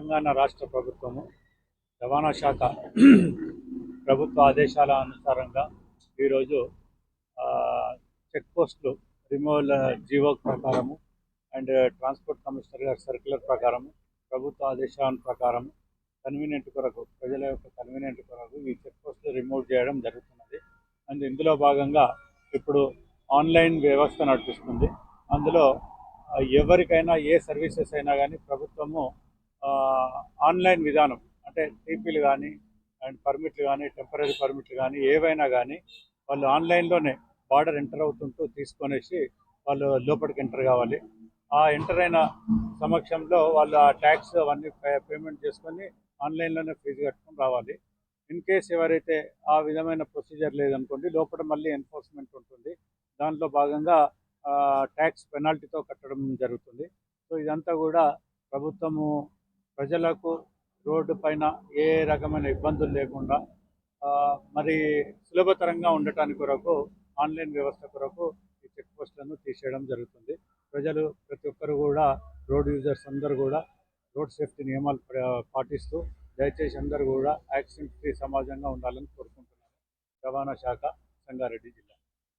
తెలంగాణ రాష్ట్ర ప్రభుత్వము రవాణా శాఖ ప్రభుత్వ ఆదేశాల అనుసారంగా ఈరోజు చెక్ పోస్టులు రిమూవల్ జీవో ప్రకారము అండ్ ట్రాన్స్పోర్ట్ కమిషనర్ గారి సర్క్యులర్ ప్రకారము ప్రభుత్వ ఆదేశాల ప్రకారం కన్వీనియంట్ కొరకు ప్రజల యొక్క కన్వీనియంట్ కొరకు ఈ చెక్ పోస్టులు రిమూవ్ చేయడం జరుగుతున్నది. అండ్ ఇందులో భాగంగా ఇప్పుడు ఆన్లైన్ వ్యవస్థ నడిపిస్తుంది. అందులో ఎవరికైనా ఏ సర్వీసెస్ అయినా కానీ ప్రభుత్వము ఆన్లైన్ విధానం అంటే టీపీలు కానీ అండ్ పర్మిట్లు కానీ టెంపరీ పర్మిట్లు కానీ ఏవైనా కానీ వాళ్ళు ఆన్లైన్లోనే బార్డర్ ఎంటర్ అవుతుంటూ తీసుకొనేసి వాళ్ళు లోపలికి ఎంటర్ కావాలి. ఆ ఎంటర్ అయిన సమక్షంలో వాళ్ళు ఆ ట్యాక్స్ అవన్నీ పే- పేమెంట్ చేసుకొని ఆన్లైన్లోనే ఫీజు కట్టుకొని రావాలి. ఇన్ కేస్ ఎవరైతే ఆ విధమైన ప్రొసీజర్ లేదనుకోండి లోపల మళ్ళీ ఎన్ఫోర్స్మెంట్ ఉంటుంది. దాంట్లో భాగంగా ట్యాక్స్ పెనాల్టీతో కట్టడం జరుగుతుంది. సో ఇదంతా కూడా ప్రభుత్వము ప్రజలకు రోడ్డు పైన ఏ రకమైన ఇబ్బందులు లేకుండా మరి సులభతరంగా ఉండటానికి కొరకు ఆన్లైన్ వ్యవస్థ కొరకు ఈ చెక్ పోస్టులను తీసేయడం జరుగుతుంది. ప్రజలు ప్రతి ఒక్కరు కూడా రోడ్ యూజర్స్ అందరూ కూడా రోడ్ సేఫ్టీ నియమాలు పాటిస్తూ దయచేసి అందరూ కూడా యాక్సిడెంట్ ఫ్రీ సమాజంగా ఉండాలని కోరుకుంటున్నాను. రవాణా శాఖ సంగారెడ్డి జిల్లా.